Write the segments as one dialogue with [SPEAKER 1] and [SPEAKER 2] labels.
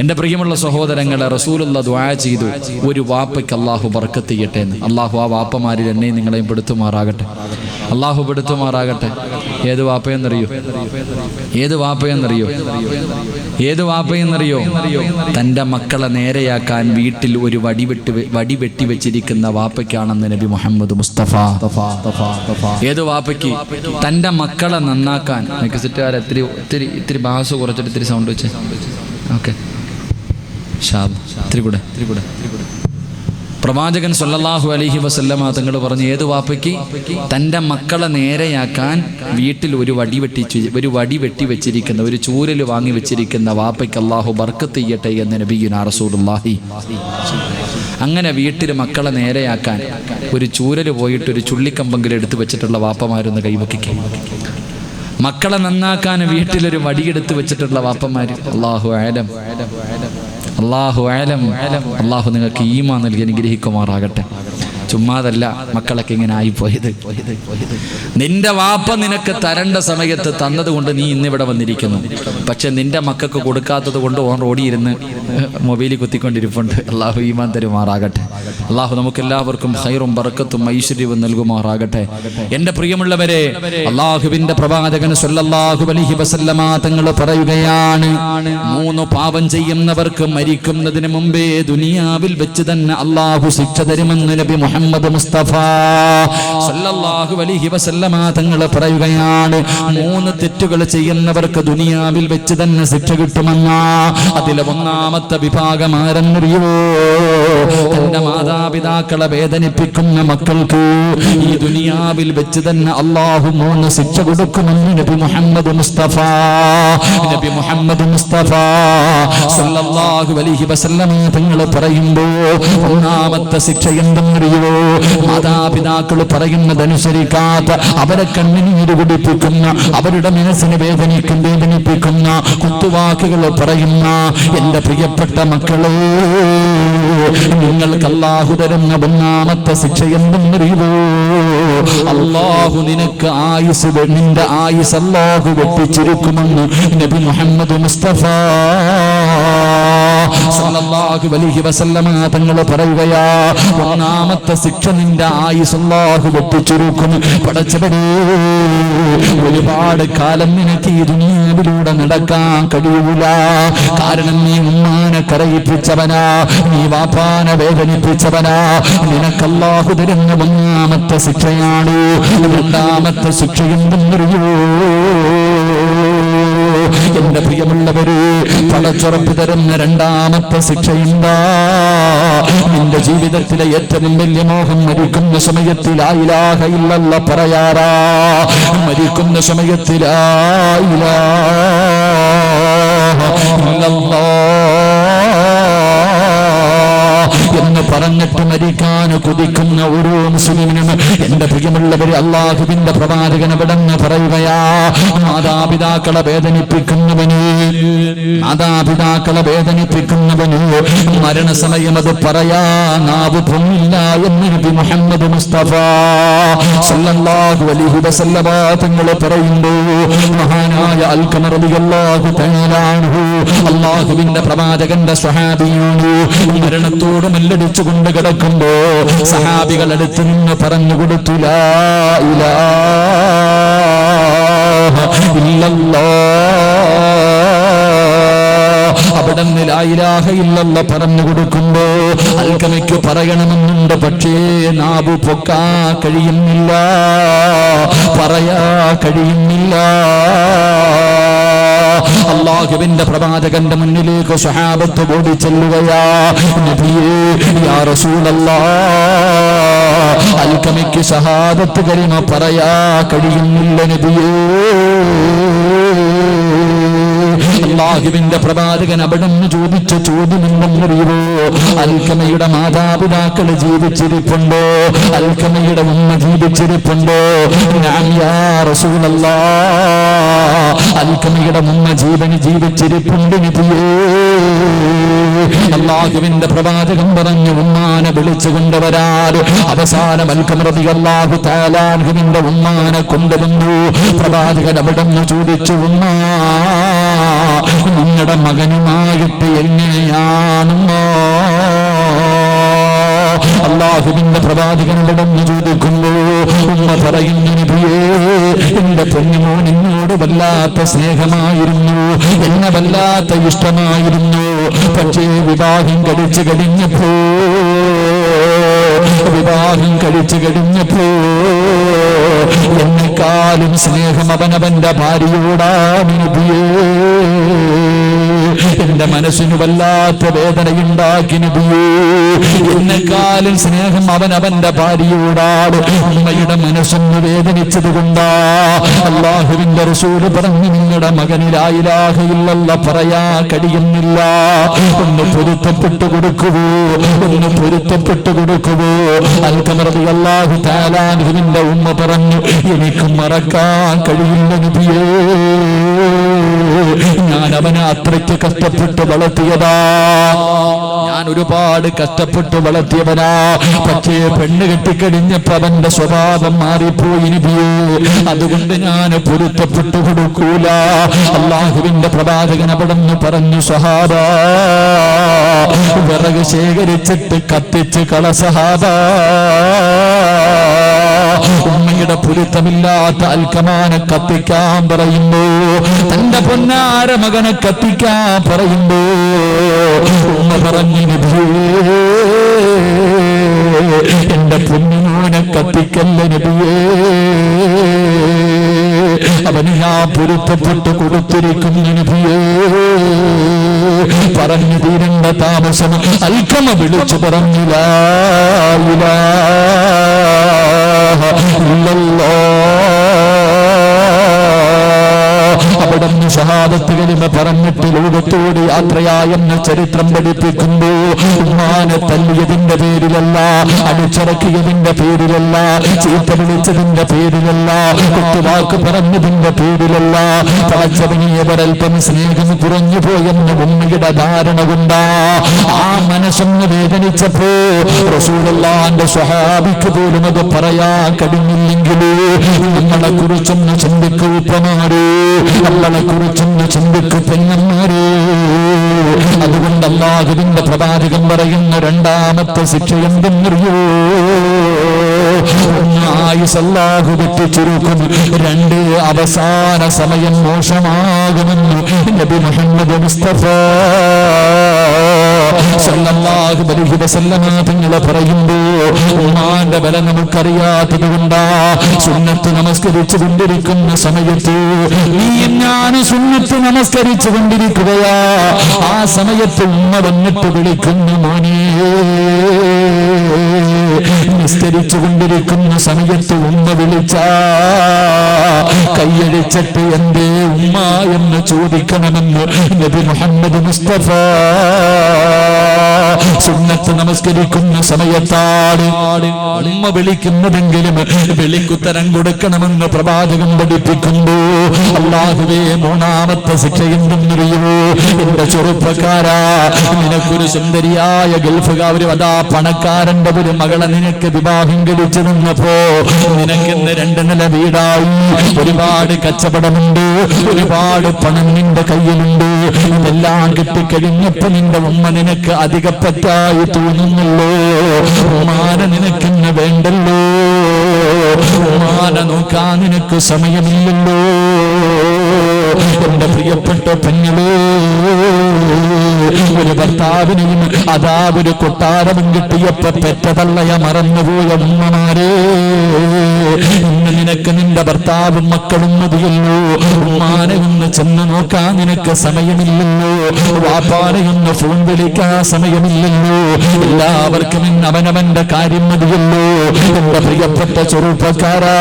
[SPEAKER 1] എന്റെ പ്രിയമുള്ള സഹോദരങ്ങളെ റസൂലുള്ള ദ്വാ ചെയ്തു. ഒരു വാപ്പയ്ക്ക് അള്ളാഹു ബർക്കത്ത് ചെയ്യട്ടെ എന്ന്. അള്ളാഹു ആ വാപ്പമാരിൽ എന്നെയും നിങ്ങളെയും പെടുത്തുമാറാകട്ടെ. അള്ളാഹു പെടുത്തുമാറാകട്ടെ. ഏത് വാപ്പയെന്നറിയോ? ഏത് വാപ്പയെന്നറിയോ? ഏത് വാപ്പയെന്നറിയോ? തന്റെ മക്കളെ നേരെയാക്കാൻ വീട്ടിൽ ഒരു വടിവെട്ടി വടി വെട്ടി വെച്ചിരിക്കുന്ന വാപ്പയ്ക്കാണെന്ന് നബി മുഹമ്മദ് മുസ്തഫ. ഏത് വാപ്പയ്ക്ക്? തന്റെ മക്കളെ നന്നാക്കാൻ. എനിക്ക് സിറ്റുകാർ ഇത്തിരി ഇത്തിരി ഇത്തിരി ബാസ് കുറച്ചിട്ട് ഇത്തിരി സൗണ്ട് വെച്ച്. ഓക്കെ പ്രവാചകൻ സൊല്ലാഹു അലഹി വസല്ലമ തങ്ങൾ പറഞ്ഞു ഏത് വാപ്പയ്ക്ക് തന്റെ മക്കളെ നേരെയാക്കാൻ വീട്ടിൽ ഒരു വടി വെട്ടി ഒരു വടി വെട്ടി വെച്ചിരിക്കുന്ന ഒരു ചൂരൽ വാങ്ങി വെച്ചിരിക്കുന്ന വാപ്പയ്ക്ക് അള്ളാഹു ബർക്കത്ത് ചെയ്യട്ടെ എന്ന് നബിയുന റസൂലുള്ളാഹി. അങ്ങനെ വീട്ടിൽ മക്കളെ നേരെയാക്കാൻ ഒരു ചൂരൽ പോയിട്ട് ഒരു ചുള്ളിക്കമ്പെങ്കിലും എടുത്തു വെച്ചിട്ടുള്ള വാപ്പമാരൊന്ന് കൈവക്കിക്കും. മക്കളെ നന്നാക്കാൻ വീട്ടിലൊരു വടിയെടുത്ത് വെച്ചിട്ടുള്ള വാപ്പമാര് അള്ളാഹു ആലം. അള്ളാഹു ആലം അള്ളാഹു നിങ്ങൾക്ക് ഈമാ നൽകി അനുഗ്രഹിക്കുമാറാകട്ടെ. ചുമ്മാതല്ല മക്കളൊക്കെ ഇങ്ങനെ ആയിപ്പോയത്. നിന്റെ വാപ്പ നിനക്ക് തരേണ്ട സമയത്ത് തന്നതുകൊണ്ട് നീ ഇന്നിവിടെ വന്നിരിക്കുന്നു. പക്ഷെ നിന്റെ മക്കൾക്ക് കൊടുക്കാത്തത് കൊണ്ട് ഓൺ റോഡിയിരുന്ന് മൊബൈലിൽ കുത്തിക്കൊണ്ടിരിപ്പുണ്ട്. അള്ളാഹു ഈമാൻ തരുമാറാകട്ടെ. അള്ളാഹു നമുക്ക് എല്ലാവർക്കും ഹൈറും ബറക്കത്തും ഐശ്വര്യവും നൽകുമാറാകട്ടെ. എന്റെ പ്രിയമുള്ളവരെ അള്ളാഹുവിന്റെ പ്രവാചകൻ സല്ലല്ലാഹു അലൈഹി വസല്ലമ തങ്ങൾ പറയുകയാണ് മൂന്ന് പാപം ചെയ്യുന്നവർക്ക് മരിക്കുന്നതിന് മുമ്പേ ദുനിയാവിൽ വെച്ച് തന്നെ അള്ളാഹു ശിക്ഷ തരുമെന്ന് നബി മുഹമ്മദ് മുസ്തഫ സല്ലല്ലാഹു അലൈഹി വസല്ലമ തങ്ങൾ പറയുകയാണ് മൂന്ന് തെറ്റുകൾ ചെയ്യുന്നവർക്ക് ദുനിയാവിൽ വെച്ച് തന്നെ ശിക്ഷ കിട്ടുമെന്ന. അതിലെ ഒന്നാമത്തെ വിഭാഗം ആരെന്നറിയോ തന്റെ മാതാപിതാക്കളെ വേദനിപ്പിക്കുന്ന മക്കൾക്ക് ഈ ദുനിയാവിൽ വെച്ച് തന്നെ അള്ളാഹു മൂന്ന് ശിക്ഷ കൊടുക്കുമെന്ന് നബി മുഹമ്മദ് മുസ്തഫ. നബി മുഹമ്മദ് മുസ്തഫ സല്ലല്ലാഹു അലൈഹി വസല്ലമ തങ്ങൾ പറയുമ്പോൾ ഒന്നാമത്തെ ശിക്ഷ എന്തെന്നറിയോ മാതാപിതാക്കൾ പറയുന്നതനുസരിക്കാത്ത അവരെ കണ്ണിനീര് കുടിപ്പിക്കുന്ന അവരുടെ മനസ്സിനെ വേദനിക്കും വേദനിപ്പിക്കുന്ന കുത്തുവാക്കുകൾ പറയുന്ന എന്റെ പ്രിയപ്പെട്ട മക്കളെ നിങ്ങൾക്ക് അള്ളാഹു തരുന്ന ഒന്നാമത്തെ ശിക്ഷ എന്തെന്നറിയുമോ? അള്ളാഹു നിനക്ക് ആയുസ് നിന്റെ ആയുസ് അള്ളാഹു വെട്ടിച്ചിരിക്കുമെന്ന് നബി മുഹമ്മദ് മുസ്തഫ സല്ലല്ലാഹു അലൈഹി വസല്ലമ തങ്ങൾ പറയുകയാ ഒന്നാമത്തെ ശിക്ഷ നിന്റെ ആയുസ് അല്ലാഹു വെട്ടിച്ചുരുക്കും പടച്ചവരേ ഒരുപാട് കാലം നിനക്ക് ഈ ദുനിയാവിലൂടെ നടക്കാൻ കഴിയൂല. കാരണം നീ ഉമ്മാനെ കരയിപ്പിച്ചവനാ നീ വാപ്പാനെ വേദനിപ്പിച്ചവനാ. നിനക്കല്ലാഹു തരുന്ന ഒന്നാമത്തെ ശിക്ഷയാണ്. രണ്ടാമത്തെ ശിക്ഷ എന്തെന്നറിയോ? എന്റെ പ്രിയമുള്ളവര് പടച്ചുറപ്പ് തരുന്ന രണ്ടാമത്തെ ശിക്ഷയുണ്ടാ. നിന്റെ ജീവിതത്തിലെ ഏറ്റവും വലിയ മോഹം മരിക്കുന്ന സമയത്തിലായില്ലാഹയില്ലല്ല പറയാറാ. മരിക്കുന്ന സമയത്തിലായിലാ എന്ന് പറഞ്ഞിട്ട് മരിക്കാൻ കുതിക്കുന്ന ഓരോ മുസ്ലിമിനും എന്റെ പ്രിയമുള്ളവർ അള്ളാഹുവിന്റെ പ്രവാചകൻ എവിടെന്ന് പറയുകയാ മാതാപിതാക്കളെ വേദനിപ്പിക്കുന്നവന് മാതാപിതാക്കളെ വേദനിപ്പിക്കുന്നവന് മരണസമയം അത് പറയാ നാവ് പൊങ്ങില്ല എന്ന് നബി മുഹമ്മദ് മുസ്തഫ സല്ലല്ലാഹു അലൈഹി വസല്ലമ തങ്ങൾ പറയുന്നു. മഹാനായ അൽഖമർ റളിയല്ലാഹു തആല അല്ലാഹുവിന്റെ പ്രവാചകന്റെ സ്വഹാബിയാണ് മരണത്തോട് മല്ലടിച്ചു കൊണ്ട് കിടക്കുമ്പോ സഹാബികൾ അടുത്ത് നിന്ന് പറഞ്ഞു കൊടുത്തു ലാ ഇലാഹ ഇല്ലല്ലാഹ് അവിടെ നിന്ന് ലായിലാഹ ഇല്ലെന്ന് പറഞ്ഞു കൊടുക്കുമ്പോ അൽക്കമയ്ക്ക് പറയണമെന്നുണ്ട്. പക്ഷേ നാബു പൊക്കാ കഴിയുന്നില്ല. പറയാ കഴിയുന്നില്ല. അള്ളാഹുവിന്റെ പ്രവാചകന്റെ മുന്നിലേക്ക് സ്വഹാബത്ത് ഓടി ചെല്ലുകയാ അൽക്കമയ്ക്ക് സഹാദത്ത് കരിമ പറയാ കഴിയുന്നില്ല നബിയേ. അള്ളാഹുവിന്റെ പ്രവാചകൻ അവിടുന്ന് ചോദിച്ച ചോദ്യം എന്തെന്നറിയോ അൽക്കമയുടെ മാതാപിതാക്കൾ ജീവിച്ചിരിപ്പുണ്ടോ? അൽക്കമയുടെ ഉമ്മ ജീവിച്ചിരിപ്പുണ്ടോ? അൽക്കമയുടെ ഉമ്മ ജീവന് ജീവിച്ചിരിപ്പുണ്ട് അള്ളാഹുവിന്റെ പ്രവാചകൻ പറഞ്ഞു ഉമ്മാനെ വിളിച്ചു കൊണ്ടുവരാറ് അവസാനം അൽക്കമൃതി അള്ളാഹു താലാഹുവിന്റെ ഉമ്മാനെ കൊണ്ടുവന്നു. പ്രവാചകൻ അവിടെ നിന്ന് ചോദിച്ചു ഉമ്മാ നിങ്ങളുടെ മകനുമായിട്ട് എങ്ങനെയാണോ
[SPEAKER 2] അള്ളാഹുവിന്റെ പ്രവാചകനിടന്ന് ചോദിക്കുമ്പോ ഉമ്മ പറയുന്ന നബിയേ എന്റെ പൊന്നുമോൻ എന്നോട് വല്ലാത്ത സ്നേഹമായിരുന്നു എന്നെ വല്ലാത്ത ഇഷ്ടമായിരുന്നു. പക്ഷേ വിവാഹം കഴിച്ചു കഴിഞ്ഞപ്പോ വിവാഹം കഴിച്ചു കഴിഞ്ഞപ്പോ എന്നെക്കാളും സ്നേഹം അവനവന്റെ ഭാര്യയോടാ നബിയേ. എന്റെ മനസ്സിന് വല്ലാത്ത വേദനയുണ്ടാക്കി നബിയേ. കാലിൽ സ്നേഹം അവൻ അവന്റെ ഭാര്യയോടാണ്. അമ്മയുടെ മനസ്സൊന്ന് വേദനിച്ചത് കൊണ്ടാ. അള്ളാഹുവിന്റെ റസൂൽ പറഞ്ഞു നിങ്ങളുടെ മകനിലായിരാഹയില്ലല്ല പറയാ കഴിയുന്നില്ല. ഒന്ന് പൊരുത്തപ്പെട്ടു കൊടുക്കുവോ? ഒന്ന് പൊരുത്തപ്പെട്ടു കൊടുക്കുവോ? അൽക്കമറതി അള്ളാഹു താലാഹുവിന്റെ ഉമ്മ പറഞ്ഞു എനിക്ക് മറക്കാൻ കഴിയില്ല നബിയേ. ഞാൻ അവനെ അത്രയ്ക്ക് കഷ്ടപ്പെട്ട് വളർത്തിയതാ. ഞാൻ ഒരുപാട് കഷ്ടപ്പെട്ട് വളർത്തിയവനാ. പക്ഷേ പെണ്ണ് കെട്ടിക്കഴിഞ്ഞപ്പോ അവന്റെ സ്വഭാവം മാറിപ്പോയി അതുകൊണ്ട് ഞാൻ പൊരുത്തപ്പെട്ടു കൊടുക്കൂല. അള്ളാഹുവിന്റെ പ്രവാചകൻ അവിടെ നിന്ന് പറഞ്ഞു സഹാബ വിറക് ശേഖരിച്ചിട്ട് കത്തിച്ച് കള സഹാബ. ഉമ്മയുടെ പുരുത്തമില്ലാത്ത അൽക്കമാനെ കത്തിക്കാൻ പറയുമ്പോ തന്റെ പൊന്നാര മകനെ കത്തിക്കാൻ പറയുമ്പോ ഉമ്മ പറഞ്ഞു എന്റെ പൊന്നുമോനെ കത്തിക്കല്ല നബിയേ. അവന് ഞാൻ പൊരുത്തപ്പെട്ട് കൊടുത്തിരിക്കുന്നു നബിയേ പറഞ്ഞു തീരണ്ട താമസം അൽക്കമ വിളിച്ചു പറഞ്ഞില്ല അവിടെ ഷഹാദത്ത് കലിമ പറഞ്ഞിട്ട് ലോകത്തോട് യാത്രയായെന്ന് ചരിത്രം പഠിപ്പിക്കുമ്പോ ഉമ്മാനെ തല്ലിയതിന്റെ പേരിലല്ല അടിച്ചിറക്കിയതിന്റെ പേരിലല്ല ചീത്ത വിളിച്ചതിന്റെ പേരിലല്ല കുത്തുവാക്ക് പറഞ്ഞതിന്റെ പേരിലല്ല പച്ചവനിയവരൽപ്പം സ്നേഹം കുറഞ്ഞു പോയെന്ന് ഉമ്മയുടെ ധാരണ കൊണ്ടാ ആ മനസ്സൊന്ന് വേദനിച്ചപ്പോ റസൂലല്ലാന്റെ സ്വഹാബിക്ക് പോലും അത് പറയാൻ കഴിഞ്ഞില്ലെങ്കിലേ നമ്മളെ കുറിച്ചൊന്ന് ചിന്തിക്കൂ നമ്മളെ കുറിച്ചൊന്ന് ചിന്തിക്കൂ പെങ്ങന്മാരേ. അതുകൊണ്ട് അള്ളാഹുവിന്റെ പ്രവാചകൻ പറയുന്ന രണ്ടാമത്തെ ശിക്ഷ എന്തെന്നറിയോ ആയുസ് അല്ലാഹു വെട്ടിച്ചുരുക്കും രണ്ട് അവസാന സമയം മോശമാകുമെന്ന് നബി മുഹമ്മദ് മുസ്തഫ തങ്ങളെ പറയുമ്പോ ഉമ്മാന്റെ ബലം നമുക്കറിയാത്തത് കൊണ്ടാ സുന്നത്ത് നമസ്കരിച്ചു കൊണ്ടിരിക്കുന്ന സമയത്ത് നീ സുന്നത്ത് നമസ്കരിച്ചു കൊണ്ടിരിക്കുകയാ ആ സമയത്ത് ഉമ്മ വന്നിട്ട് വിളിക്കുന്നു മോനേ. നിസ്കരിച്ചു കൊണ്ടിരിക്കുന്ന സമയത്ത് ഉമ്മ വിളിച്ച കൈയടിച്ചിട്ട് എന്തേ ഉമ്മ എന്ന് ചോദിക്കണമെന്ന് നബി മുഹമ്മദ് മുസ്തഫ. സുന്നത്ത് നമസ്കരിക്കുന്ന സമയത്താണ് ഉമ്മ വിളിക്കുന്നതെങ്കിലും വിളിക്കുത്തരം കൊടുക്കണമെന്ന് പ്രവാചകൻ പഠിപ്പിക്കുന്നു. അള്ളാഹുവേ മൂന്നാമത്തെ ശിക്ഷ എന്തെന്നറിയുമോ എന്റെ ചെറുപ്പക്കാരാ നിനക്കൊരു സുന്ദരിയായ ഗൾഫുകാർ അതാ പണക്കാരന്റെ ഒരു മകളെ നിനക്ക് വിവാഹം കഴിച്ചു നിന്നപ്പോ നിനക്കിന്ന് രണ്ട് നില വീടായി. ഒരുപാട് കച്ചവടമുണ്ട് ഒരുപാട് പണം നിന്റെ കയ്യിലുണ്ട്. ഇതെല്ലാം കിട്ടിക്കഴിഞ്ഞപ്പോ നിന്റെ ഉമ്മ നിനക്ക് അധികപ്പറ്റായി തോന്നുന്നുള്ളൂ. ഉമ്മാനെ നിനക്കിന്ന് വേണ്ടല്ലോ. ഉമ്മാനെ നോക്കാൻ നിനക്ക് സമയമില്ലല്ലോ. എന്റെ പ്രിയപ്പെട്ട പെങ്ങളേ ഒരു ഭർത്താവിനെയും അതാ ഒരു കൊട്ടാരവും കിട്ടിയപ്പോ പെറ്റതള്ളയ മറന്നുപോയ ഉമ്മമാരെ. ഇന്ന് നിനക്ക് നിന്റെ ഭർത്താവും മക്കളും മതിയല്ലോ. ഉമ്മാനെ ഒന്ന് ചെന്ന് നോക്കാൻ നിനക്ക് സമയമില്ലല്ലോ. വാപ്പാനെ ഒന്ന് ഫോൺ വിളിക്കാൻ സമയമില്ലല്ലോ. എല്ലാവർക്കും ഇന്ന് അവനവന്റെ കാര്യം മതിയല്ലോ. എന്റെ പ്രിയപ്പെട്ട ചെറുപ്പക്കാരാ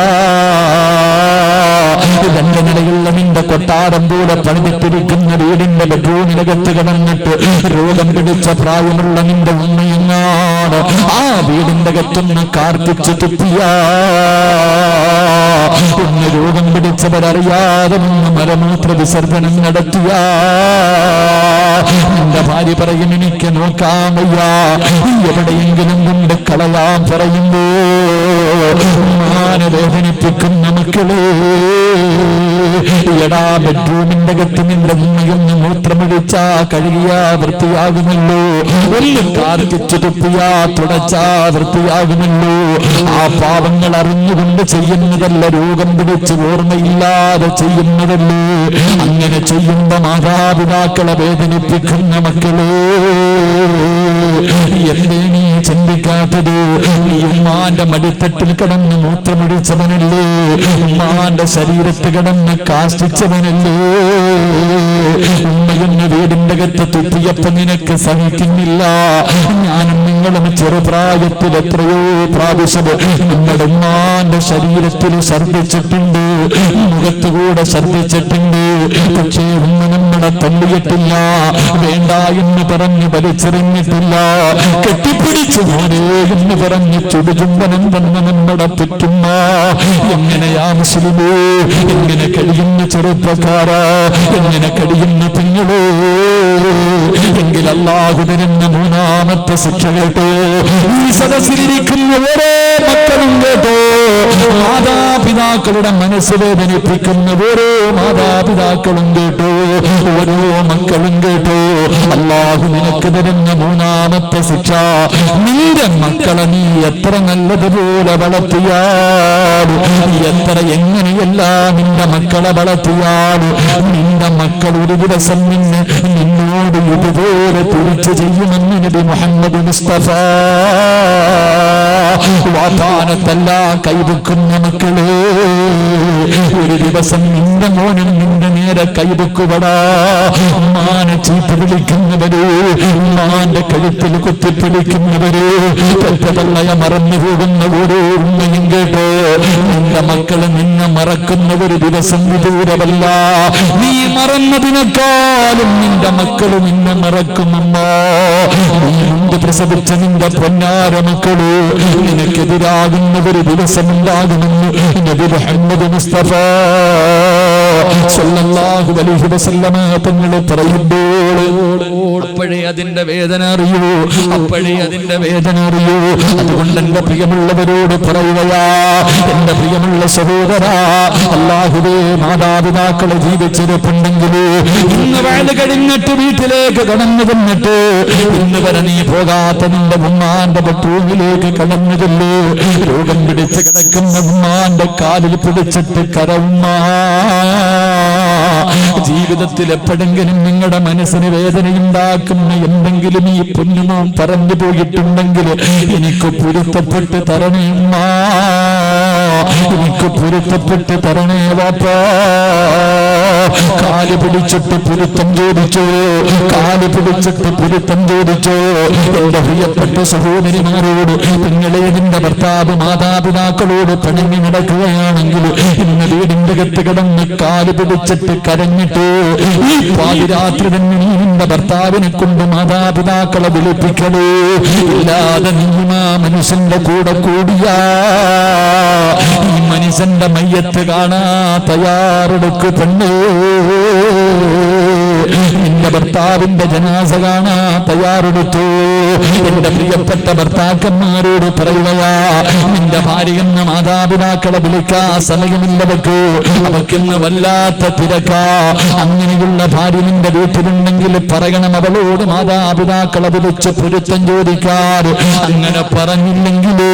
[SPEAKER 2] രണ്ട് നിലയുള്ള നിന്റെ കൊട്ടാരം പോലെ പണിതിട്ടിരിക്കുന്ന വീടിന്റെ ബെഡ്റൂമിനകത്ത് കിടന്നിട്ട് രോഗം പിടിച്ച പ്രായമുള്ള നിന്റെ ഉമ്മയെങ്ങാണ് ആ വീടിന്റെ അകത്തുനിന്ന് കാർപ്പിച്ചു തുപ്പിയാ. ഒന്ന് രോഗം പിടിച്ചവരറിയാതെ ഒന്ന് മലമൂത്ര വിസർജനം നടത്തിയ. എന്റെ ഭാര്യ പറയും എനിക്ക് നോക്കാൻ എവിടെയെങ്കിലും കൊണ്ട് കളയാൻ പറയുമ്പോ വേദനിപ്പിക്കും മക്കളെ എടാ ബെഡ്റൂമിന്റെ അകത്ത് നിന്റെ ഉമ്മയൊന്ന് മൂത്രമൊഴിച്ചാ കഴുകിയാ വൃത്തിയാകുമല്ലോ. ഒന്ന് കാർത്തിച്ചു തുപ്പിയാ തുടച്ചാ വൃത്തിയാകുമല്ലോ. ആ പാവങ്ങൾ അറിഞ്ഞുകൊണ്ട് ചെയ്യുന്നതല്ല. രോഗം പിടിച്ച് ഓർമ്മയില്ലാതെ ചെയ്യുന്നതല്ലേ. അങ്ങനെ ചെയ്യുന്ന മാതാപിതാക്കളെ വേദനിപ്പിക്കുന്ന മക്കളെ. എന്തേ നീ ചിന്തിക്കാത്തത്. നീ ഉമ്മാന്റെ മടിത്തട്ടിൽ കിടന്ന് മൂത്രമൊഴിച്ചവനല്ലേ? ഉമ്മാന്റെ ശരീരത്ത് കിടന്ന് കാഷ്ടിച്ചവനല്ലേ? ഉമ്മയെന്ന വീടിന്റെ അകത്ത് തുപ്പിയപ്പോ നിനക്ക് സഹിക്കുന്നില്ല. ഞാനും നിങ്ങളും ചെറുപ്രായത്തിൽ എത്രയോ പ്രാവശ്യം നമ്മുടെ ഉമ്മാന്റെ ശരീരത്തിൽ ഛർദ്ദിച്ചിട്ടുണ്ട്. മുഖത്തുകൂടെ ശ്രദ്ധിച്ചിട്ടുണ്ട് പക്ഷേ നമ്മളെ തള്ളിയിട്ടില്ല വേണ്ട എന്ന് പറഞ്ഞ് വലിച്ചെറിഞ്ഞിട്ടില്ല. കെട്ടിപ്പിടിച്ചു എന്ന് പറഞ്ഞ് ചുടുചുംബനം തന്ന നമ്മുടെ പറ്റുമ്മ എങ്ങനെയാ മുസ്ലിമോ എങ്ങനെ കഴിയുന്ന ചെറുപ്പക്കാര? എങ്ങനെ കഴിയുന്ന പെങ്ങളോ? എങ്കിൽ അല്ലാഹു മൂന്നാമത്തെ ശിക്ഷ കേട്ടോ. ഈ സദസ്സിലിരിക്കുന്ന ഓരോ മക്കളും കേട്ടോ. മാതാപിതാക്കളുടെ മനസ്സ് വേദനിപ്പിക്കുന്ന ഓരോ മാതാപിതാക്കളും കേട്ടോ ഓരോ മക്കളും കേട്ടോ. അല്ലാഹു നിനക്ക് തരുന്ന മൂന്നാമത്തെ ശിക്ഷ നിന്റെ മക്കളെ നീ എത്ര നല്ലതുപോലെ വളർത്തിയാലും എത്ര എങ്ങനെയല്ല നിന്റെ മക്കളെ വളർത്തിയാലും നിന്റെ മക്കൾ ഒരു ദിവസം നിന്നെ നിന്നോട് ഇതുപോലെ തിരിച്ചു ചെയ്യുമെന്ന് നബി മുഹമ്മദ് മുസ്തഫ. വാതാനത്തല്ല കൈവെക്കുന്ന മക്കളെ ഒരു ദിവസം നിന്റെ മോനും നിന്റെ നേരെ കൈവെക്കുപടാ മാന ചീത്ത വിളിക്കുന്നവര് മാന്റെ കഴുത്തിൽ കുത്തിപ്പിടിക്കുന്നവര് പെറ്റതള്ളയ മറന്നു പോകുന്ന ഓരോ ഉമ്മയും കേട്ടോ നിന്റെ മക്കൾ നിന്നെ മറക്കുന്ന ഒരു ദിവസം വിദൂരമല്ല. നീ മറന്നതിനേക്കാളും നിന്റെ മക്കൾ നിന്നെ മറക്കുമമ്മ നീ പ്രസവിച്ച നിന്റെ പൊന്നാര മക്കൾ നിനക്കെതിരാകുന്ന ഒരു ദിവസം ഉണ്ടാകുമെന്ന് നബി മുഹമ്മദ് മുസ്തഫ സല്ലല്ലാഹു അലൈഹി വസല്ലമ തങ്ങൾ പറയുമ്പോൾ അപ്പോഴേ അതിന്റെ വേദന അറിയൂ. അപ്പോഴേ അതിന്റെ വേദന അറിയൂ. അതുകൊണ്ട് എന്റെ പ്രിയമുള്ളവരോട് പറയുകയാ എന്റെ പ്രിയമുള്ള സഹോദര അള്ളാഹുവേ മാതാപിതാക്കളെ ജീവിച്ചിരിപ്പുണ്ടെങ്കിൽ ഇന്ന് വേണ്ട കഴിഞ്ഞിട്ട് വീട്ടിലേക്ക് കടന്നു തന്നിട്ട് ഇന്ന് വരെ നീ പോകാത്ത നിന്റെ ഉമ്മാന്റെ ബട്ടൂമിലേക്ക് കടന്നതല്ലേ രോഗം പിടിച്ച് കിടക്കുന്ന ഉമ്മാന്റെ കാലിൽ പിടിച്ചിട്ട് കരവുമ്മ ജീവിതത്തിൽ എപ്പോഴെങ്കിലും നിങ്ങളുടെ മനസ്സിന് വേദനയുണ്ടാക്കുന്ന എന്തെങ്കിലും ഈ പൊന്നുമോൻ പറഞ്ഞു പോയിട്ടുണ്ടെങ്കിൽ എനിക്ക് പൊരുത്തപ്പെട്ട് തരണേ എനിക്ക് പൊരുത്തപ്പെട്ട് തരണേ വാപ്പാ കാൽ പിടിച്ചിട്ട് പൊരുത്തം ചോദിച്ചോ കാൽ പിടിച്ചിട്ട് പൊരുത്തം ചോദിച്ചോ എന്റെ പ്രിയപ്പെട്ട സഹോദരിമാരോട് നിങ്ങളെ നിന്റെ ഭർത്താവ് മാതാപിതാക്കളോട് പണിഞ്ഞു നടക്കുകയാണെങ്കിൽ ഇന്ന് വീടിന്റെ കത്ത് കിടന്ന് കാൽ പിടിച്ചിട്ട് കരഞ്ഞിട്ട് ഈ പാതിരാത്രി തന്നെ നീ നിന്റെ ഭർത്താവിനെ കൊണ്ട് മാതാപിതാക്കളെ വിളിപ്പിക്കണേ ഇല്ലാതെ നീ മനുഷ്യന്റെ കൂടെ കൂടിയാ. മനുഷ്യന്റെ മയ്യത്ത് കാണാ തയ്യാറെടുക്ക് പെണ്ണേ. നിന്റെ ഭർത്താവിന്റെ ജനാസ കാണാ തയ്യാറെടുത്തു. എന്റെ പ്രിയപ്പെട്ട ഭർത്താക്കന്മാരോട് പറയുകയാ നിന്റെ ഭാര്യ എന്ന മാതാപിതാക്കളെ വിളിക്കാ സമയമില്ലവർക്ക് അവക്കിന്ന് വല്ലാത്ത തിരക്കാ. അങ്ങനെയുള്ള ഭാര്യ നിന്റെ വീട്ടിലുണ്ടെങ്കിൽ പറയണം അവളോട് മാതാപിതാക്കളെ വിളിച്ച് പൊരുത്തം ചോദിക്കാറ് അങ്ങനെ പറഞ്ഞില്ലെങ്കിലോ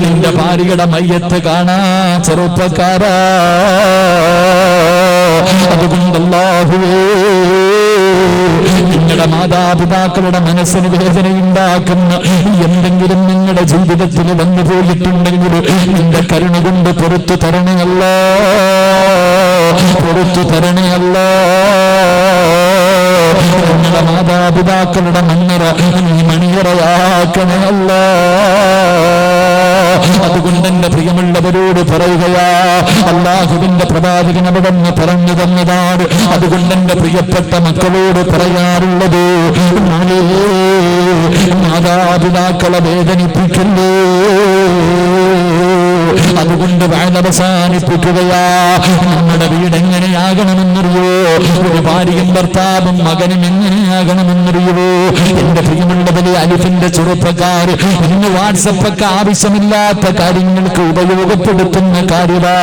[SPEAKER 2] നിന്റെ ഭാര്യയുടെ മയ്യത്ത് കാണാ ചെറുപ്പക്കാരാ. അതുകൊണ്ടല്ലാഹുവേ നിങ്ങളുടെ മാതാപിതാക്കളുടെ മനസ്സിന് വേദനയുണ്ടാക്കുന്ന എന്തെങ്കിലും നിങ്ങളുടെ ജീവിതത്തിൽ വന്നു പോയിട്ടുണ്ടെങ്കിൽ നിന്റെ കരുണ കൊണ്ട് പുറത്തു തരണയല്ല. പുറത്തു തരണയല്ല. നിങ്ങളുടെ മാതാപിതാക്കളുടെ മണ്ണറ നീ മണിയറയാക്കണയല്ല അതുകൊണ്ട് എന്റെ പ്രിയമുള്ളവരോട് പറയുകയാ അള്ളാഹുവിന്റെ പ്രവാചകൻ അവിടെ നിന്ന് പറഞ്ഞു തന്നതാണ്. അതുകൊണ്ട് എന്റെ പ്രിയപ്പെട്ട മക്കളോട് പറയാറുള്ളത് മാതാപിതാക്കളെ വേദനിപ്പിക്കല്ലേ? അതുകൊണ്ട് അവസാനിപ്പിക്കുകയാ. നമ്മുടെ വീട് എങ്ങനെയാകണമെന്നറിയോ ഒരു ഭാര്യയും ഭർത്താവും മകനും എങ്ങനെയാകണമെന്നറിയോ? എന്റെ പ്രിയമുള്ളവരെ അലിഫിന്റെ ചെറുപ്പക്കാർ ഇന്ന് വാട്സപ്പ് ഒക്കെ ആവശ്യമില്ലാത്ത കാര്യങ്ങൾക്ക് ഉപയോഗപ്പെടുത്തുന്ന കാര്യതാ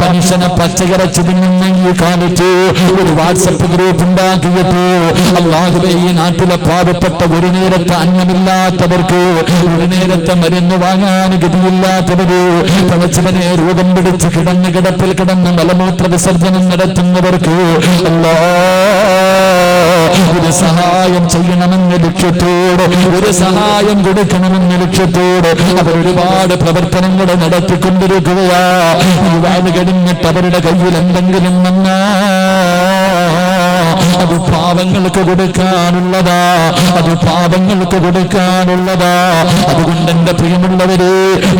[SPEAKER 2] മനുഷ്യനെ പച്ചകരച്ച് തിന്നുന്ന ഈ കാലത്ത് ഒരു വാട്സപ്പ് ഗ്രൂപ്പ് ഉണ്ടാക്കിയപ്പോ അല്ലാതെ ഈ നാട്ടിലെ പാവപ്പെട്ട ഒരു നേരത്തെ അന്നമില്ലാത്തവർക്ക് ഒരു നേരത്തെ മരുന്ന് വാങ്ങാൻ ഗതിയില്ലാത്തവര് പഴച്ചവനെ രൂപം പിടിച്ച് കിടന്ന് കിടപ്പിൽ കിടന്ന് മലമൂത്ര വിസർജനം നടത്തുന്നവർക്ക് ഒരു സഹായം ചെയ്യണമെന്ന ലക്ഷ്യത്തോട് ഒരു സഹായം കൊടുക്കണമെന്ന ലക്ഷ്യത്തോട് അവർ ഒരുപാട് പ്രവർത്തനങ്ങൾ നടത്തിക്കൊണ്ടിരിക്കുകയാ. കഴിഞ്ഞിട്ട് അവരുടെ കയ്യിൽ എന്തെങ്കിലും വന്നാ അത് പാപങ്ങൾക്ക് കൊടുക്കാനുള്ളതാ. അത് പാപങ്ങൾക്ക് കൊടുക്കാനുള്ളതാ. അതുകൊണ്ട് എന്റെ പ്രിയമുള്ളവരെ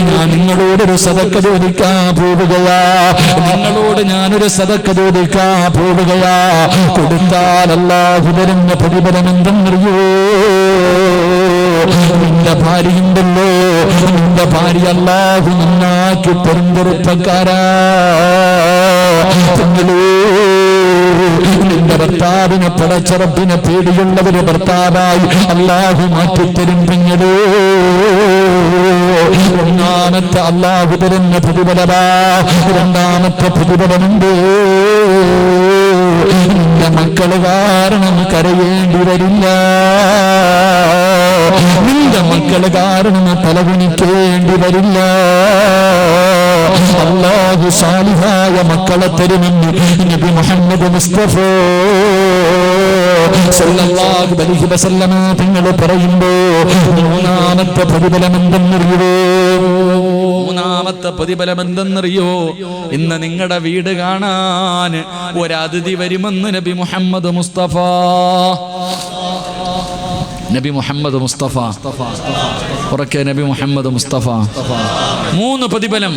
[SPEAKER 2] ഞാൻ നിങ്ങളോടൊരു സതക്ക ചോദിക്കാൻ പോവുകയാ. നിങ്ങളോട് ഞാനൊരു സതക്ക ചോദിക്കാൻ പോവുകയാ. കൊടുത്താൽ അല്ലാഹു തരുന്ന പ്രതിഫലം എന്തെന്നറിയോ നിന്റെ ഭാര്യയുണ്ടല്ലോ. നിന്റെ ഭാര്യ അല്ലാഹു നന്നാക്കി തരും ചെറുപ്പക്കാരാ നിന്റെ ഭർത്താവിനെ പടച്ചറപ്പിനെ പേടിയുള്ളവര് ഭർത്താവായി അല്ലാഹു മാറ്റിത്തരും പെങ്ങളോ ഒന്നാമത്തെ അല്ലാഹു തരുന്ന പ്രതിഫലമാ രണ്ടാമത്തെ പ്രതിഫലമുണ്ട്. നിന്റെ മക്കൾ കാരണം കരയേണ്ടി വരില്ല. നിന്റെ മക്കൾ കാരണം തലകുണിക്കേണ്ടി വരില്ല. അള്ളാഹു സാലിഹായ മക്കളെ തരുമെന്ന് നബി മുഹമ്മദ് മുസ്തഫ നിങ്ങൾ പറയുമ്പോ മൂന്നാമത്തെ പ്രതിഫലം എന്തെന്നറിയോ
[SPEAKER 1] മൂന്നാമത്തെ പ്രതിഫലം എന്തെന്നറിയോ ഇന്ന് നിങ്ങളുടെ വീട് കാണാൻ ഒരതിഥി വരുമെന്ന് നബി മുഹമ്മദ് മുസ്തഫ. നബി മുഹമ്മദ് മുസ്തഫ. ഉറക്കെ നബി മുഹമ്മദ് മുസ്തഫ. മൂന്ന് പ്രതിഫലം.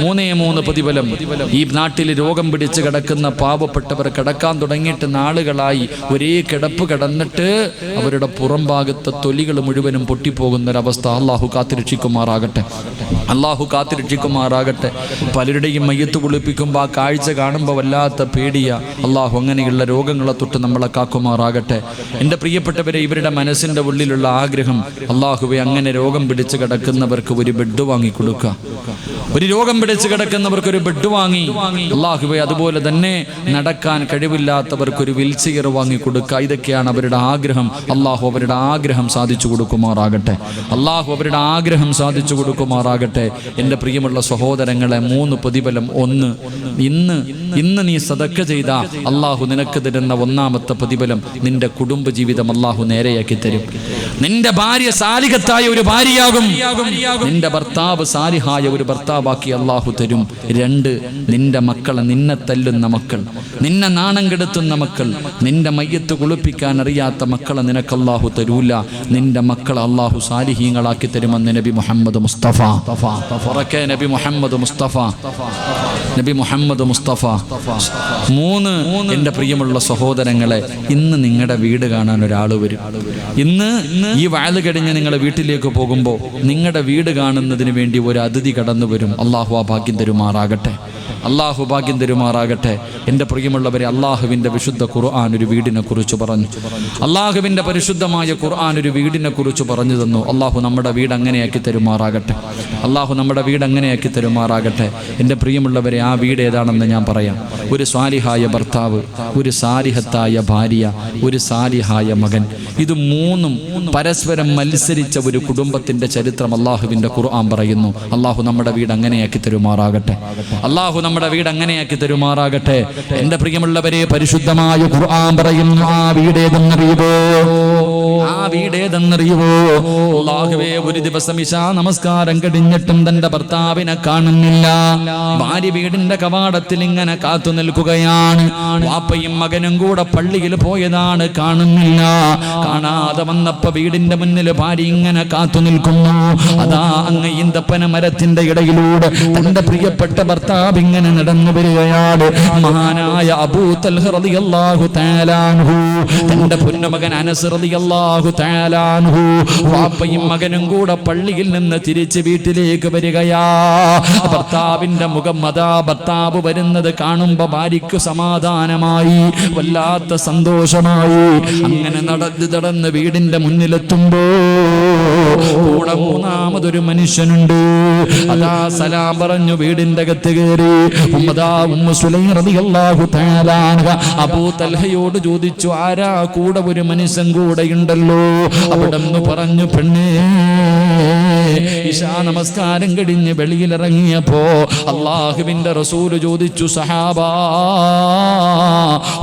[SPEAKER 1] മൂന്നേ മൂന്ന് പ്രതിഫലം. ഈ നാട്ടിൽ രോഗം പിടിച്ച് കിടക്കുന്ന പാവപ്പെട്ടവർ കിടക്കാൻ തുടങ്ങിയിട്ട് നാളുകളായി ഒരേ കിടപ്പ് കിടന്നിട്ട് അവരുടെ പുറം ഭാഗത്തെ തൊലികൾ മുഴുവനും പൊട്ടിപ്പോകുന്ന ഒരവസ്ഥ അള്ളാഹു കാത്തിരക്ഷിക്കുമാറാകട്ടെ. അള്ളാഹു കാത്തിരക്ഷിക്കുമാറാകട്ടെ. പലരുടെയും മയ്യത്ത് കുളിപ്പിക്കുമ്പോൾ ആ കാഴ്ച കാണുമ്പോൾ വല്ലാത്ത പേടിയ. അള്ളാഹു അങ്ങനെയുള്ള രോഗങ്ങളെ തൊട്ട് നമ്മളെ കാക്കുമാറാകട്ടെ. എന്റെ പ്രിയപ്പെട്ടവരെ ഇവരുടെ മനസ്സിന്റെ ഉള്ളിലുള്ള ആഗ്രഹം അള്ളാഹുവെ അങ്ങനെ രോഗം പിടിച്ച് കിടക്കുന്നവർക്ക് ഒരു ബെഡ് വാങ്ങി കൊടുക്കുക ഒരു രോഗം പിടിച്ചു കിടക്കുന്നവർക്ക് ഒരു ബെഡ് വാങ്ങി. അള്ളാഹുവെ അതുപോലെ തന്നെ നടക്കാൻ കഴിവില്ലാത്തവർക്ക് ഒരു വീൽ ചെയർ വാങ്ങി കൊടുക്കുക. ഇതൊക്കെയാണ് അവരുടെ ആഗ്രഹം. അള്ളാഹു അവരുടെ ആഗ്രഹം സാധിച്ചു കൊടുക്കുമാറാകട്ടെ. അള്ളാഹു അവരുടെ ആഗ്രഹം സാധിച്ചു കൊടുക്കുമാറാകട്ടെ. എന്റെ പ്രിയമുള്ള സഹോദരങ്ങളെ മൂന്ന് പ്രതിഫലം. ഒന്ന് ഇന്ന് ഇന്ന് നീ സതക്ക ചെയ്ത അള്ളാഹു നിനക്ക് തരുന്ന ഒന്നാമത്തെ പ്രതിഫലം നിന്റെ കുടുംബ ജീവിതം അള്ളാഹു നേരെയാക്കി തരും. നിന്റെ ഭാര്യ സാലികത്തായ ഒരു ഭാര്യയാകും. നിന്റെ ഭർത്താവ് സാലിഹായ ഒരു ഭർത്താവാക്കി അള്ളാഹു തരും. രണ്ട് നിന്റെ മക്കളെ നിന്നെ തല്ലുന്ന മക്കൾ. നിന്നെ നാണം കെടുത്തുന്ന മക്കൾ. നിന്റെ മയ്യത്ത് കുളിപ്പിക്കാൻ അറിയാത്ത മക്കളെ നിനക്ക് അള്ളാഹു തരൂല. നിന്റെ മക്കളെ അള്ളാഹു സാലിഹീങ്ങളാക്കി തരുമെന്ന് നബി മുഹമ്മദ് മുസ്തഫ. നബി മുഹമ്മദ് മുസ്തഫ. നബി മുഹമ്മദ് മുസ്തഫ മൂന്ന് എന്റെ പ്രിയമുള്ള സഹോദരങ്ങളെ ഇന്ന് നിങ്ങളുടെ വീട് കാണാൻ ഒരാൾ വരും. ഇന്ന് ഈ വയൽ കഴിഞ്ഞ് നിങ്ങളുടെ വീട്ടിലേക്ക് പോകുമ്പോൾ നിങ്ങളുടെ വീട് കാണുന്നതിന് വേണ്ടി ഒരു അതിഥി കടന്നു വരും. അള്ളാഹു ആ ഭാഗ്യം തരുമാറാകട്ടെ. അള്ളാഹു ഭാഗ്യം തരുമാറാകട്ടെ. എന്റെ പ്രിയമുള്ളവരെ അള്ളാഹുവിന്റെ വിശുദ്ധ ഖുർആൻ ഒരു വീടിനെ കുറിച്ച് പറഞ്ഞു. അള്ളാഹുവിന്റെ പരിശുദ്ധമായ ഖുർആൻ ഒരു വീടിനെ കുറിച്ച് പറഞ്ഞു തന്നു. അള്ളാഹു നമ്മുടെ വീട് അങ്ങനെയാക്കി തരുമാറാകട്ടെ. അള്ളാഹു നമ്മുടെ വീട് അങ്ങനെയാക്കി തരുമാറാകട്ടെ. എന്റെ പ്രിയമുള്ളവരെ ആ വീട് ഏതാണെന്ന് ഞാൻ പറയാം. ഒരു സ്വാലിഹായ ഭർത്താവ് ഒരു സാലിഹത്തായ ഭാര്യ ഒരു സാലിഹായ മകൻ. ഇത് മൂന്നും പരസ്പരം മത്സരിച്ച ഒരു കുടുംബത്തിന്റെ ചരിത്രം അള്ളാഹുവിന്റെ ഖുർആൻ പറയുന്നു. അള്ളാഹു നമ്മുടെ വീട് അങ്ങനെയാക്കി തരുമാറാകട്ടെ. അള്ളാഹു നമ്മുടെ വീട് അങ്ങനെയാക്കി തരുമാറാകട്ടെ. എന്റെ പ്രിയമുള്ളവരെ പരിശുദ്ധമായ ഖുർആൻ പറയുന്നു ആ വീടേതെന്നറിയുവോ? ആ വീടേതെന്നറിയുവോ? അള്ളാഹുവേ ഒരു ദിവസം ഇശാ നമസ്കാരം കഴിഞ്ഞിട്ടും തന്റെ ഭർത്താവിനെ കാണുന്നില്ല. ഭാര്യ വീടിന്റെ കവാടത്തിൽ ഇങ്ങനെ കാത്തു നിൽക്കുകയാണ്. വാപ്പയും മകനും കൂടെ പള്ളിയിൽ പോയതാണ് കാണുന്നില്ല. കാണാതെ വന്നപ്പോ വീടിന്റെ മുന്നിൽ ഭാര്യ ഇങ്ങനെ കാത്തു നിൽക്കുന്നു. അതാ അങ്ങ് ഈന്തപ്പന മരത്തിന്റെ ഇടയിലൂടെ തന്റെ പ്രിയപ്പെട്ട ഭർത്താവ് ഇങ്ങനെ നടന്നു വരികയാണ്. മഹാനായ അബൂ തൽഹ റളിയല്ലാഹു തആലാൻഹു തന്റെ പൊന്നുമകൻ അനസ് റളിയല്ലാഹു തആലാൻഹു വാപ്പയും മകനും കൂടെ
[SPEAKER 2] കൂടെ പള്ളിയിൽ നിന്ന് തിരിച്ച് വീട്ടിലേക്ക് വരികയാ. ഭർത്താവിന്റെ മുഖം അതാ ഭർത്താവ് വരുന്നത് കാണുമ്പോ ഭാര്യയ്ക്ക് സമാധാനമായി വല്ലാത്ത സന്തോഷമായി. അങ്ങനെ നടന്ന് നടന്ന് വീടിന്റെ മുന്നിലെത്തുമ്പോ കൂടെ മൂന്നാമതൊരു മനുഷ്യനുണ്ട്. അതാ സലാം പറഞ്ഞു വീടിന്റെ അകത്ത് കയറി. ഉമ്മദാ ഉമ്മ സുലൈം റളിയല്ലാഹു തആല അബൂ തൽഹയോട് ചോദിച്ചു ആരാ കൂടെ ഒരു മനുഷ്യൻ കൂടെയുണ്ടല്ലോ? അവിടെ പറഞ്ഞു പെണ്ണേ. ഇശാ നമസ്കാരം കഴിഞ്ഞ് വെളിയിലിറങ്ങിയപ്പോ അള്ളാഹുവിന്റെ റസൂൽ ചോദിച്ചു സഹാബ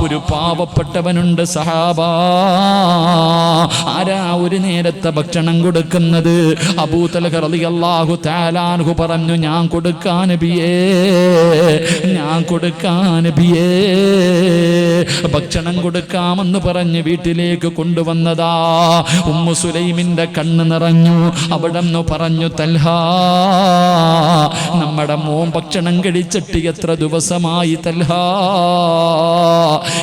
[SPEAKER 2] ഒരു പാവപ്പെട്ടവനുണ്ട് സഹാബ. ആരാ ഒരു നേരത്തെ ഭക്ഷണം കൊടുക്കുന്നത്? അബൂതലഹ റളിയല്ലാഹു താലാൻഹു പറഞ്ഞു ഞാൻ കൊടുക്കാൻ ബിയേ ഞാൻ കൊടുക്കാൻ നബിയേ. ഭക്ഷണം കൊടുക്കാമെന്ന് പറഞ്ഞ് വീട്ടിലേക്ക് കൊണ്ടുവന്നതാ. ഉമ്മു സുലൈമിന്റെ കണ്ണ് നിറഞ്ഞു. അവിടെ പറഞ്ഞു തൽഹ നമ്മുടെ മോൻ ഭക്ഷണം കഴിച്ചിട്ട് എത്ര ദിവസമായി തൽഹ?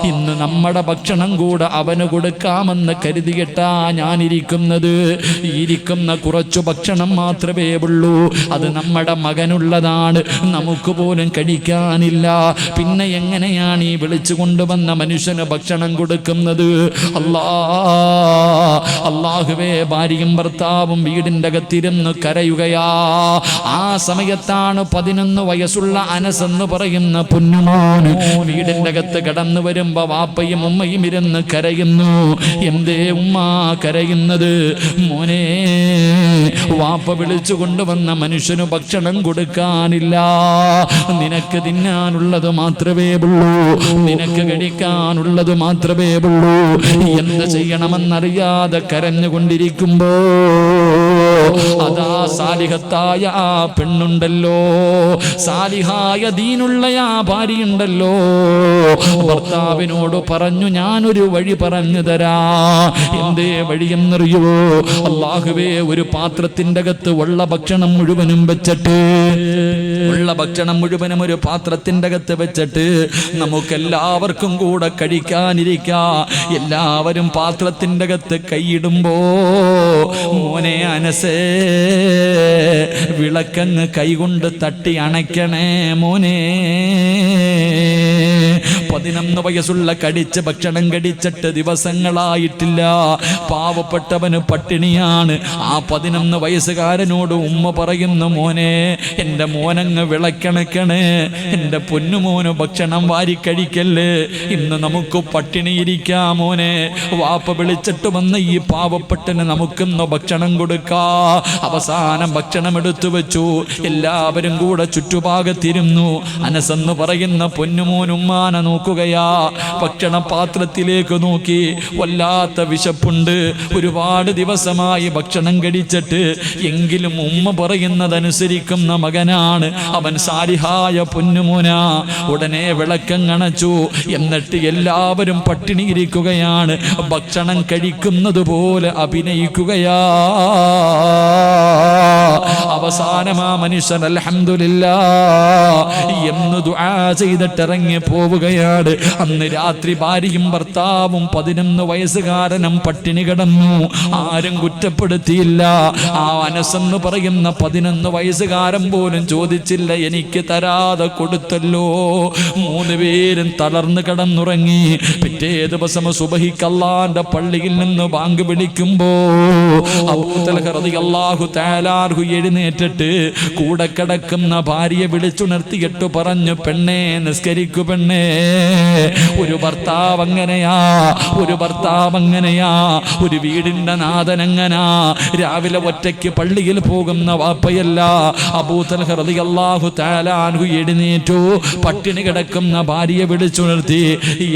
[SPEAKER 2] ഇന്ന് നമ്മുടെ ഭക്ഷണം കൂടെ അവന് കൊടുക്കാമെന്ന് കരുതിയിട്ടാ ഞാനിരിക്കുന്നത്. ഇരിക്കുന്ന കുറച്ചു ഭക്ഷണം മാത്രമേ ഉള്ളൂ. അത് നമ്മുടെ മകനുള്ളതാണ്. നമുക്ക് പോലും കഴിക്കാനില്ല. പിന്നെ എങ്ങനെയാണ് ഈ വിളിച്ചു കൊണ്ടുവന്ന മനുഷ്യന് ഭക്ഷണം കൊടുക്കുന്നത്? അല്ലാ അള്ളാഹുവേ ഭാര്യയും ഭർത്താവും വീടിന്റെ അകത്തിരുന്ന് കരയുകയാ. ആ സമയത്താണ് പതിനൊന്ന് വയസ്സുള്ള അനസ് എന്ന് പറയുന്ന പുന്നുമാണ് വീടിന്റെ അകത്ത് കടന്നു വരുമ്പോ വാപ്പയും ഉമ്മയും ഇരുന്ന് കരയുന്നു. എന്തേ ഉമ്മ കരയുന്നത്? മോനെ വാപ്പ വിളിച്ചു കൊണ്ടുവന്ന മനുഷ്യന് ഭക്ഷണം കൊടുക്കാനില്ല. നിനക്ക് തിന്നാനുള്ളത് മാത്രമേ ഉള്ളൂ. നിനക്ക് കഴിക്കാനുള്ളത് മാത്രമേ ഉള്ളൂ എന്ത് ചെയ്യണമെന്നറിയാതെ കരഞ്ഞുകൊണ്ടിരിക്കുമ്പോ അതാ സാലിഹത്തായ ആ പെണ്ണുണ്ടല്ലോ. സാലിഹായ ദീനുള്ള ആ ഭാര്യയുണ്ടല്ലോ. ഭർത്താവിനോട് പറഞ്ഞു ഞാനൊരു വഴി പറഞ്ഞു തരാ. എന്തേ വഴിയെന്നറിയോ അള്ളാഹുവേ ഒരു പാത്രത്തിന്റെ അകത്ത് ഉള്ള ഭക്ഷണം മുഴുവനും വെച്ചിട്ട് ഉള്ള ഭക്ഷണം മുഴുവനും ഒരു പാത്രത്തിന്റെ അകത്ത് വെച്ചിട്ട് നമുക്കെല്ലാവർക്കും കൂടെ കഴിക്കാനിരിക്കാ. എല്ലാവരും പാത്രത്തിന്റെ അകത്ത് കൈയിടുമ്പോ മോനെ അനസേ വിളക്കങ്ങ് കൈകൊണ്ട് തട്ടി അണയ്ക്കണേ മോനെ. പതിനൊന്ന് വയസ്സുള്ള കടിച്ച് ഭക്ഷണം കടിച്ചിട്ട് ദിവസങ്ങളായിട്ടില്ല. പാവപ്പെട്ടവന് പട്ടിണിയാണ്. ആ പതിനൊന്ന് വയസ്സുകാരനോട് ഉമ്മ പറയുന്നു മോനെ എന്റെ മോനങ്ങ് വിളക്കണക്കണേ. എന്റെ പൊന്നുമോന് ഭക്ഷണം വാരി കഴിക്കല്ലേ. ഇന്ന് നമുക്ക് പട്ടിണിയിരിക്കാം മോനെ. വാപ്പ വിളിച്ചിട്ട് വന്ന് ഈ പാവപ്പെട്ടന് നമുക്കിന്ന് ഭക്ഷണം കൊടുക്കാ. അവസാനം ഭക്ഷണം എടുത്തു വെച്ചു. എല്ലാവരും കൂടെ ചുറ്റുപാകത്തിരുന്നു. അനസെന്ന് പറയുന്ന പൊന്നുമോൻ പൊന്നുമോനുമ്മാനെ നോക്കുകയാ. ഭക്ഷണ പാത്രത്തിലേക്ക് നോക്കി. വല്ലാത്ത വിശപ്പുണ്ട്. ഒരുപാട് ദിവസമായി ഭക്ഷണം കടിച്ചിട്ട് എങ്കിലും ഉമ്മ പറയുന്നതനുസരിക്കുന്ന മകനാണ്. അവൻ സാരിഹായ പൊന്നുമോന. ഉടനെ വിളക്കം കണച്ചു എന്നിട്ട് എല്ലാവരും പട്ടിണിയിരിക്കുകയാണ്. ഭക്ഷണം കഴിക്കുന്നത് പോലെ അഭിനയിക്കുകയാ. അവസാനം ആ മനുഷ്യൻ അലഹമില്ല എന്ന് ദുആ ചെയ്തിട്ടിറങ്ങി പോവുകയാണ്. അന്ന് രാത്രി ഭാര്യയും ഭർത്താവും പതിനൊന്ന് വയസ്സുകാരനും പട്ടിണി കിടന്നു. ആരും കുറ്റപ്പെടുത്തിയില്ല. ആ അനസെന്ന് പറയുന്ന പതിനൊന്ന് വയസ്സുകാരൻ പോലും ചോദിച്ചില്ല എനിക്ക് തരാതെ കൊടുത്തല്ലോ. മൂന്ന് പേരും തളർന്നു കിടന്നുറങ്ങി. പിറ്റേ ദിവസം സുബഹിക്കല്ലാന്റെ പള്ളിയിൽ നിന്ന് ബാങ്ക് വിളിക്കുമ്പോ അള്ളാഹു താലാർഹു എഴുന്നേറ്റിട്ട് കൂടെ കിടക്കുന്ന ഭാര്യയെ വിളിച്ചുണർത്തിയിട്ട് പറഞ്ഞു പെണ്ണേ നിസ്കരിക്കു പെണ്ണേ. ഒരു ഭർത്താവ് അങ്ങനെയാ ഒരു ഭർത്താവ് അങ്ങനെയാ ഒരു വീടിന്റെ നാഥൻ എങ്ങനാ രാവിലെ ഒറ്റയ്ക്ക് പള്ളിയിൽ പോകുന്ന വാപ്പയല്ല. അബൂത്തൽ റളിയല്ലാഹു താലാൻഹു എഴുന്നേറ്റു. പട്ടിണി കിടക്കുന്ന ഭാര്യയെ വിളിച്ചുണർത്തി.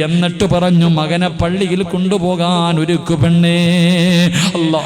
[SPEAKER 2] എന്നിട്ട് പറഞ്ഞു മകനെ പള്ളിയിൽ കൊണ്ടുപോകാൻ ഒരുക്കു പെണ്ണേ. അല്ലാ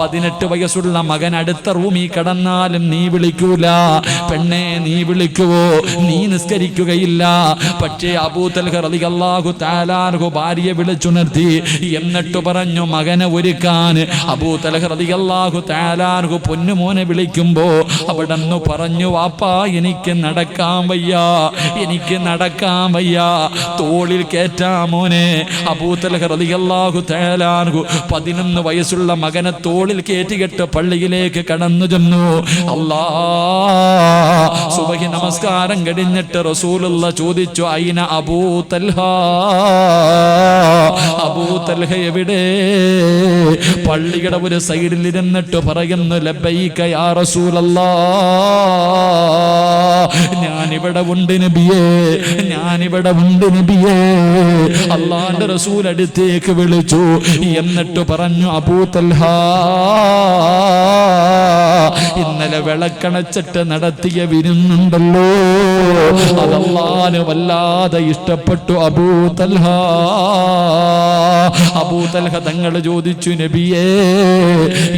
[SPEAKER 1] പതിനെട്ട് വയസ്സുള്ള മകൻ അടുത്ത റൂമിൽ കടന്നാലും നീ വിളിക്കൂല. പെണ്ണെ നീ വിളിക്കുവോ? നീ നിസ്കരിക്കുകയില്ല. പക്ഷേ അബൂതൽഹു താലാർഹു ഭാര്യയെ വിളിച്ചുണർത്തി എന്നിട്ട് പറഞ്ഞു മകനെ ഒരുക്കാൻ. അബൂതൽഹു താലാർഹു പൊന്നുമോനെ വിളിക്കുമ്പോ അവിടെ നിന്ന് പറഞ്ഞു വാപ്പാ എനിക്ക് നടക്കാൻ വയ്യ. എനിക്ക് നടക്കാൻ വയ്യ. തോളിൽ കേറ്റാ മോനെ. അബൂതൽഹു താലാർഹു പതിനൊന്ന് വയസ്സുള്ള മകനെ തോളിൽ കയറ്റികെട്ട് പള്ളിയിലേക്ക് കടന്നു ചെന്നു. അല്ലാ സുബഹി നമസ്കാരം കഴിഞ്ഞിട്ട് റസൂലുള്ള ചോദിച്ചു അയിന അബൂതൽഹ അബൂതൽഹ എവിടെ? പള്ളിയുടെ ഒരു സൈഡിൽ ഇരുന്നിട്ട് പറയുന്നു ലബൈക യാ ഞാനിവിടെ ഉണ്ട് നബിയേ ഞാനിവിടെ ഉണ്ട് നബിയേ. അള്ളാന്റെ റസൂൽ അടുത്തേക്ക് വിളിച്ചു എന്നിട്ട് പറഞ്ഞു അബൂതൽഹ ഇന്നലെ വിളക്കണച്ചിട്ട് നടത്തിയ വിരുന്നുണ്ടല്ലോ. അതല്ലാന് വല്ലാതെ ഇഷ്ടപ്പെട്ടു അബൂതൽഹ അബൂതൽഹ തങ്ങൾ ചോദിച്ചു നബിയേ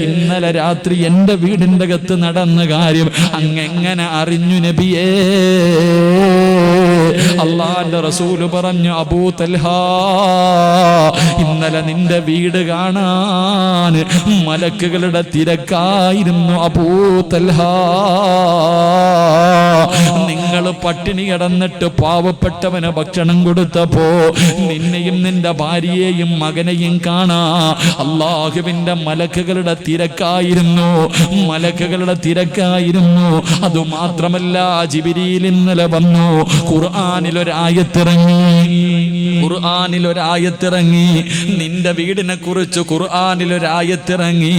[SPEAKER 1] ഇന്നലെ രാത്രി എന്റെ വീടിന്റെ അകത്ത് നടന്ന കാര്യം അങ്ങെങ്ങനെ അറിഞ്ഞു നബിയേ? അള്ളാന്റെ റസൂൽ പറഞ്ഞു അബൂ തൽഹാ ഇന്നലെ നിന്റെ വീട് കാണാൻ മലക്കുകളുടെ തിരക്കായിരുന്നു അബൂ തൽഹാ. നിങ്ങൾ പട്ടിണി കിടന്നിട്ട് പാവപ്പെട്ടവന് ഭക്ഷണം കൊടുത്തപ്പോ നിന്നെയും നിന്റെ ഭാര്യയെയും മകനെയും കാണാ. അള്ളാഹുവിന്റെ മലക്കുകളുടെ തിരക്കായിരുന്നു മലക്കുകളുടെ തിരക്കായിരുന്നു. അതുമാത്രമല്ല ജിബിരിയിൽ ഇന്നലെ വന്നു ഖുർആാനിൽ ഒരായത്തിറങ്ങി ഖുർആാനിൽ ഒരായത്തിറങ്ങി നിന്റെ വീടിനെ കുറിച്ച് ഖുർആാനിൽ ഒരായത്തിറങ്ങി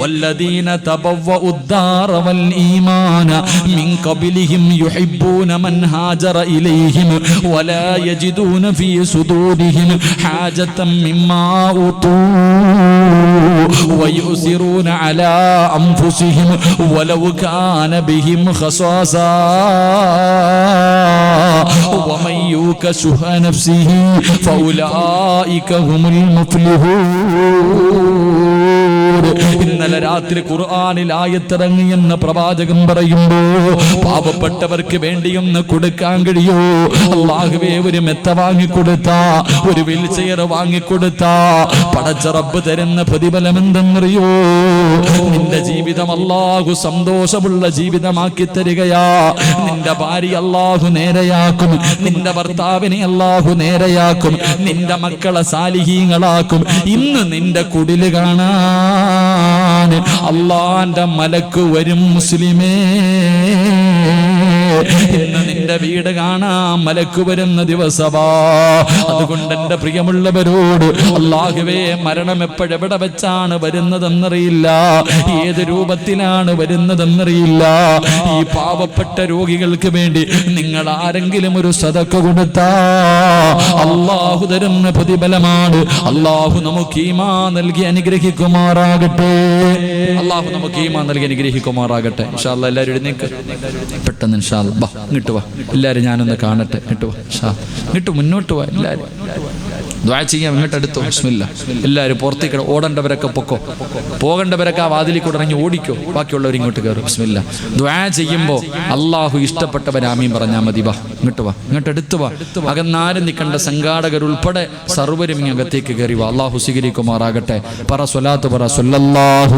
[SPEAKER 1] വല്ലദീന തബവ്വ ഉദ്ദാറ വൽ ഈമാന മിൻ ഖബലിഹിം യുഹിബ്ബൂന മൻ ഹാജറ ഇലൈഹിം വലാ യജിദൂന ഫീ സുദൂരിഹിം ഹാജത്തൻ മിമ്മാ ഊതൂ ويؤثرون على أنفسهم ولو كان بهم خصاصة ومن يوك شح نفسه فأولئك هم المفلحون ഇന്നലെ രാത്രി ഖുർആനിൽ ആയത്തിറങ്ങിയെന്ന് പ്രവാചകൻ പറയുമ്പോ പാവപ്പെട്ടവർക്ക് വേണ്ടിയൊന്ന് കൊടുക്കാൻ കഴിയോ? അള്ളാഹുവേ ഒരു മെത്ത വാങ്ങിക്കൊടുത്ത ഒരു വീൽ ചെയർ പടച്ച റബ്ബ് തരുന്ന പ്രതിഫലം എന്തെന്നറിയോ നിന്റെ ജീവിതം അള്ളാഹു സന്തോഷമുള്ള ജീവിതമാക്കി തരികയാ. നിന്റെ ഭാര്യ അള്ളാഹു നേരെയാക്കും നിന്റെ ഭർത്താവിനെ അള്ളാഹു നേരെയാക്കും നിന്റെ മക്കളെ സാലിഹീങ്ങളാക്കും. ഇന്ന് നിന്റെ കുടിൽ കാണാൻ അള്ളാന്റെ മലക്ക് വരും മുസ്ലിമേ. ഇന്ന് നിന്റെ വീട് കാണാൻ മലക്ക് വരുന്ന ദിവസമാ അതുകൊണ്ട് എന്റെ പ്രിയമുള്ളവരോട് അള്ളാഹുവേ മരണം എപ്പോഴെവിടെ വെച്ചാണ് വരുന്നതെന്നറിയില്ല. ഏത് രൂപത്തിലാണ് വരുന്നതെന്നറിയില്ല. ഈ പാവപ്പെട്ട രോഗികൾക്ക് വേണ്ടി നിങ്ങൾ ആരെങ്കിലും ഒരു സതക്ക കൊടുത്താ. അള്ളാഹു തരുന്ന പ്രതിഫലമാണ്. അള്ളാഹു നമുക്ക് ഈമാ നൽകി അനുഗ്രഹിക്കുമാറാകട്ടെ. അള്ളാഹു നമുക്ക് ഈമാ നൽകി അനുഗ്രഹിക്കുമാറാകട്ടെ. ഇൻഷാ അല്ലാ എല്ലാവരും പെട്ടെന്ന് ഇൻഷാ ബാ ഇങ്ങോട്ട് വാ. എല്ലാവരും ഞാനൊന്ന് കാണട്ടെ. ഇങ്ങോട്ട് വാ. ഷാ ഇങ്ങോട്ട് മുന്നോട്ട് വാ എല്ലാവരും ദ്വാ ചെയ്യാം. ഇങ്ങോട്ട് അടുത്തോ? ബിസ്മില്ല. എല്ലാവരും പുറത്തേക്ക് ഓടേണ്ടവരൊക്കെ പൊക്കോ? പോകേണ്ടവരൊക്കെ ആ വാതിലിൽ കൂടെ ഇറങ്ങി ഓടിക്കോ? ബാക്കിയുള്ളവർ ഇങ്ങോട്ട് കയറും ബിസ്മില്ല. ദ്വാ ചെയ്യുമ്പോൾ അള്ളാഹു ഇഷ്ടപ്പെട്ടവർ ആമീൻ പറഞ്ഞാൽ മതി. വാ ഇങ്ങോട്ട് വാ. ഇങ്ങോട്ട് അടുത്ത് വാ. അകന്നാരും നിൽക്കേണ്ട സംഘാടകരുൾപ്പെടെ സർവരും ഇങ്ങ് അകത്തേക്ക് കയറി വാ. അള്ളാഹു സ്വീകരിക്കുമാറാകട്ടെ. പറ സ്വലാത്ത് പറ. സ്വല്ലല്ലാഹു